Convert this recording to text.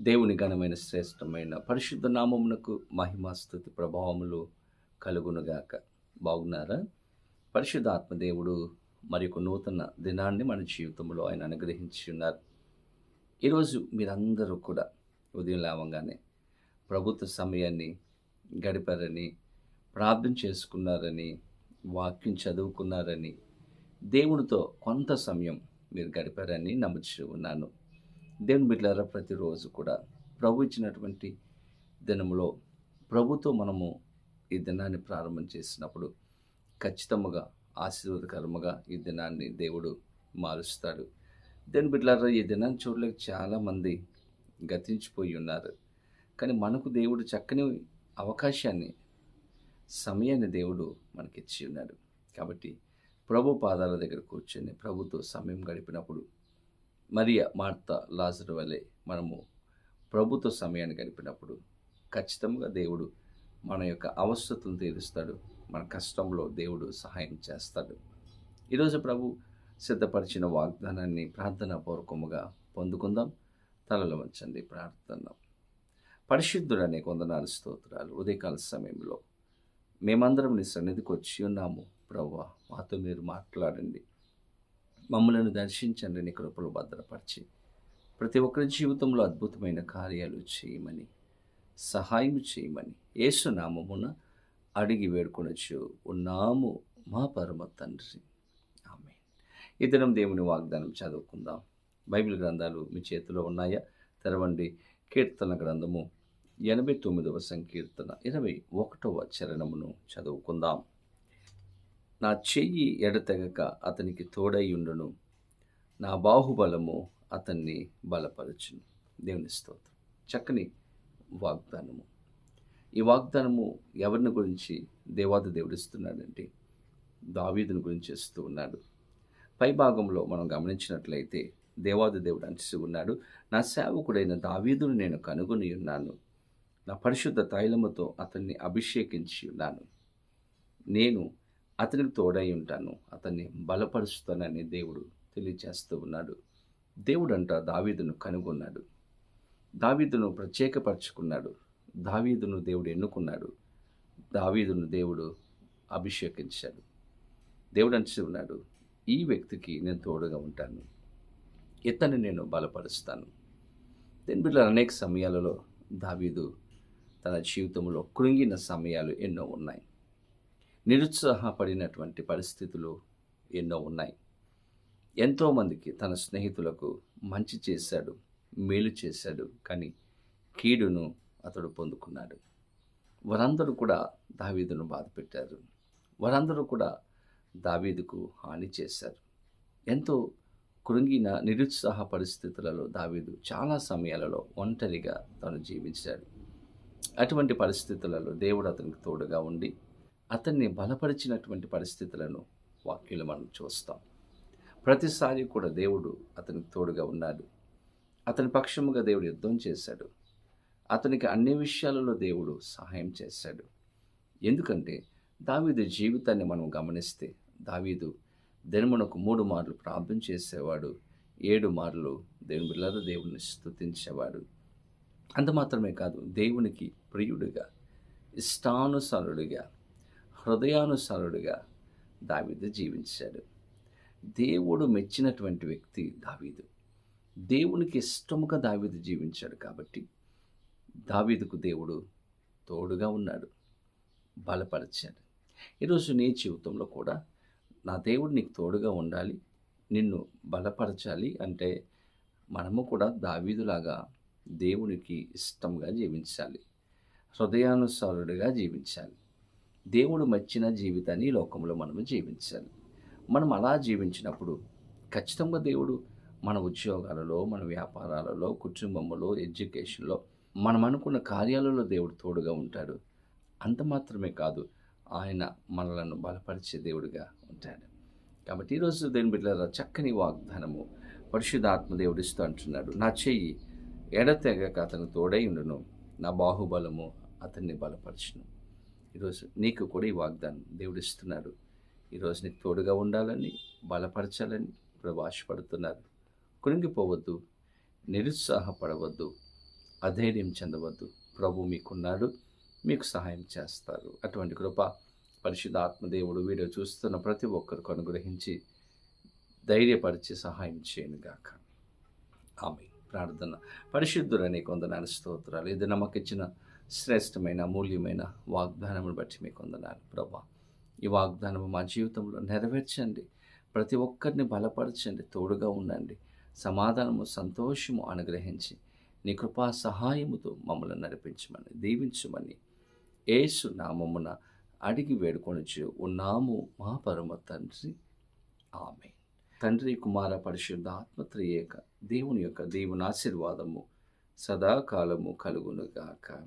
దేవుని ఘనమైన శ్రేష్టమైన పరిశుద్ధ నామమునకు మహిమాస్థుతి ప్రభావములు కలుగునుగాక. బాగున్నారా? పరిశుద్ధ ఆత్మదేవుడు మరి ఒక నూతన దినాన్ని మన జీవితంలో ఆయన అనుగ్రహించి ఉన్నారు. ఈరోజు మీరందరూ కూడా ఉదయం లేవగానే ప్రభుత్వ సమయాన్ని గడిపారని ప్రార్థన చేసుకున్నారని వాక్యం చదువుకున్నారని దేవునితో కొంత సమయం మీరు గడిపారని నమ్ముచు ఉన్నాను. దేవుని బిడ్డలారా ప్రతిరోజు కూడా ప్రభు ఇచ్చినటువంటి దినములో ప్రభుతో మనము ఈ దినాన్ని ప్రారంభం చేసినప్పుడు ఖచ్చితంగా ఆశీర్వాదకరముగా ఈ దినాన్ని దేవుడు మారుస్తాడు. దేని బిడ్డలారా ఈ దినాన్ని చూడలేక చాలామంది గతించిపోయి ఉన్నారు. కానీ మనకు దేవుడు చక్కని అవకాశాన్ని సమయాన్ని దేవుడు మనకిచ్చి ఉన్నాడు. కాబట్టి ప్రభు పాదాల దగ్గర కూర్చొని ప్రభుతో సమయం గడిపినప్పుడు మరియ మార్త లాజరు వలె మనము ప్రభుతో సమయాన్ని గడిపినప్పుడు ఖచ్చితంగా దేవుడు మన యొక్క అవసరతను తీరుస్తాడు. మన కష్టంలో దేవుడు సహాయం చేస్తాడు. ఈరోజు ప్రభు సిద్ధపరిచిన వాగ్దానాన్ని ప్రార్థనాపూర్వకముగా పొందుకుందాం. తలలు వంచండి ప్రార్థన పరిశుద్ధుడనే కొందనాలు స్తోత్రాలు. ఉదయకాల సమయంలో మేమందరం నీ సన్నిధికి వచ్చి ఉన్నాము. ప్రవ్వా మాతో మీరు మాట్లాడండి. మమ్మలను దర్శించండి నీ కృపలు భద్రపరిచి ప్రతి ఒక్కరి జీవితంలో అద్భుతమైన కార్యాలు చేయమని సహాయం చేయమని ఏసునామమున అడిగి వేడుకొనొచ్చు ఉన్నాము మా పరమ తండ్రి. ఆమె ఈ దినం దేవుని వాగ్దానం చదువుకుందాం. బైబిల్ గ్రంథాలు మీ చేతిలో ఉన్నాయా? తెరవండి కీర్తన గ్రంథము ఎనభై తొమ్మిదవ సంకీర్తన ఇరవై ఒకటవ చరణమును చదువుకుందాం. నా చెయ్యి ఎడతెగక అతనికి తోడైయుండును నా బాహుబలము అతన్ని బలపరచును. దేవుని స్తోత్రం. చక్కని వాగ్దానము. ఈ వాగ్దానము ఎవరిని గురించి దేవాది దేవుడిస్తున్నాడంటే దావీదుని గురించి ఇస్తూ ఉన్నాడు. పై భాగంలో మనం గమనించినట్లయితే దేవాది దేవుడు అంటిసి ఉన్నాడు. నా సేవకుడైన దావీదును నేను కనుగొని ఉన్నాను. నా పరిశుద్ధ తైలముతో అతన్ని అభిషేకించి ఉన్నాను. నేను అతనికి తోడై ఉంటాను. అతన్ని బలపరుస్తానని దేవుడు తెలియచేస్తూ ఉన్నాడు. దేవుడు అంట దావీదును కనుగొన్నాడు. దావీదును ప్రత్యేకపరచుకున్నాడు. దావీదును దేవుడు ఎన్నుకున్నాడు. దావీదును దేవుడు అభిషేకించాడు. దేవుడు అంచి ఉన్నాడు ఈ వ్యక్తికి నేను తోడుగా ఉంటాను. ఇతన్ని నేను బలపరుస్తాను. దీని బిడ్డ అనేక సమయాలలో దావీదు తన జీవితంలో కృంగిన సమయాలు ఎన్నో ఉన్నాయి. నిరుత్సాహపడినటువంటి పరిస్థితులు ఎన్నో ఉన్నాయి. ఎంతోమందికి తన స్నేహితులకు మంచి చేశాడు మేలు చేశాడు కానీ కీడును అతడు పొందుకున్నాడు. వారందరూ కూడా దావీదును బాధపెట్టారు. వారందరూ కూడా దావీదుకు హాని చేశారు. ఎంతో కృంగిన నిరుత్సాహ పరిస్థితులలో దావీదు చాలా సమయాలలో ఒంటరిగా తను జీవించాడు. అటువంటి పరిస్థితులలో దేవుడు అతనికి తోడుగా ఉండి అతన్ని బలపరిచినటువంటి పరిస్థితులను వాక్యులు మనం చూస్తాం. ప్రతిసారి కూడా దేవుడు అతనికి తోడుగా ఉన్నాడు. అతని పక్షముగా దేవుడు యుద్ధం చేశాడు. అతనికి అన్ని విషయాలలో దేవుడు సహాయం చేశాడు. ఎందుకంటే దావీదు జీవితాన్ని మనం గమనిస్తే దావీదు దినమునకు మూడు మార్లు ప్రార్థన చేసేవాడు ఏడు మార్లు దేవుని బిళ్ళద దేవుడిని స్థుతించేవాడు అంత మాత్రమే కాదు దేవునికి ప్రియుడిగా ఇష్టానుసారుడిగా హృదయానుసారుడిగా దావీదు జీవించాడు. దేవుడు మెచ్చినటువంటి వ్యక్తి దావీదు. దేవునికి ఇష్టముగా దావీదు జీవించాడు కాబట్టి దావీదుకు దేవుడు తోడుగా ఉన్నాడు బలపరిచాడు. ఈరోజు నీ జీవితంలో కూడా నా దేవుడు నీకు తోడుగా ఉండాలి నిన్ను బలపరచాలి అంటే మనము కూడా దావీదులాగా దేవునికి ఇష్టంగా జీవించాలి హృదయానుసారుడిగా జీవించాలి. దేవుడు మచ్చిన జీవితాన్ని ఈ లోకంలో మనము జీవించాలి. మనం అలా జీవించినప్పుడు ఖచ్చితంగా దేవుడు మన ఉద్యోగాలలో మన వ్యాపారాలలో కుటుంబంలో ఎడ్యుకేషన్లో మనం అనుకున్న కార్యాలలో దేవుడు తోడుగా ఉంటాడు. అంత మాత్రమే కాదు ఆయన మనలను బలపరిచే దేవుడిగా ఉంటాడు. కాబట్టి ఈరోజు దేని బిడ్డల చక్కని వాగ్దానము పరిశుద్ధాత్మ దేవుడిస్తూ అంటున్నాడు. నా చెయ్యి ఎడతెగక అతను తోడై ఉండును. నా బాహుబలము అతన్ని బలపరచును. ఈరోజు నీకు కూడా ఈ వాగ్దానం దేవుడు ఇస్తున్నాడు ఈరోజు నీకు తోడుగా ఉండాలని బలపరచాలని ప్రభు ఆశపడుతున్నారు. కృంగిపోవద్దు నిరుత్సాహపడవద్దు అధైర్యం చెందవద్దు. ప్రభు మీకున్నాడు మీకు సహాయం చేస్తారు. అటువంటి కృప పరిశుద్ధ ఆత్మదేవుడు వీడియో చూస్తున్న ప్రతి ఒక్కరికి అనుగ్రహించి ధైర్యపరిచి సహాయం చేయను గాక. ఆమె ప్రార్థన. పరిశుద్ధురని కొందనాలు స్తోత్రాలు. ఇది నమ్మకిచ్చిన శ్రేష్టమైన అమూల్యమైన వాగ్దానమును బట్టి మీకు వందనాలు. ప్రభా ఈ వాగ్దానము మా జీవితంలో నెరవేర్చండి. ప్రతి ఒక్కరిని బలపరచండి తోడుగా ఉండండి. సమాధానము సంతోషము అనుగ్రహించి నీ కృపా సహాయముతో మమ్మల్ని నడిపించమని దీవించమని ఏసు నామమున అడిగి వేడుకొనిచ్చు ఉన్నాము మా పరమ తండ్రి. ఆమె తండ్రి కుమార పరిశుద్ధ ఆత్మత్రియేక దేవుని యొక్క దేవుని ఆశీర్వాదము సదాకాలము కలుగునుగాక.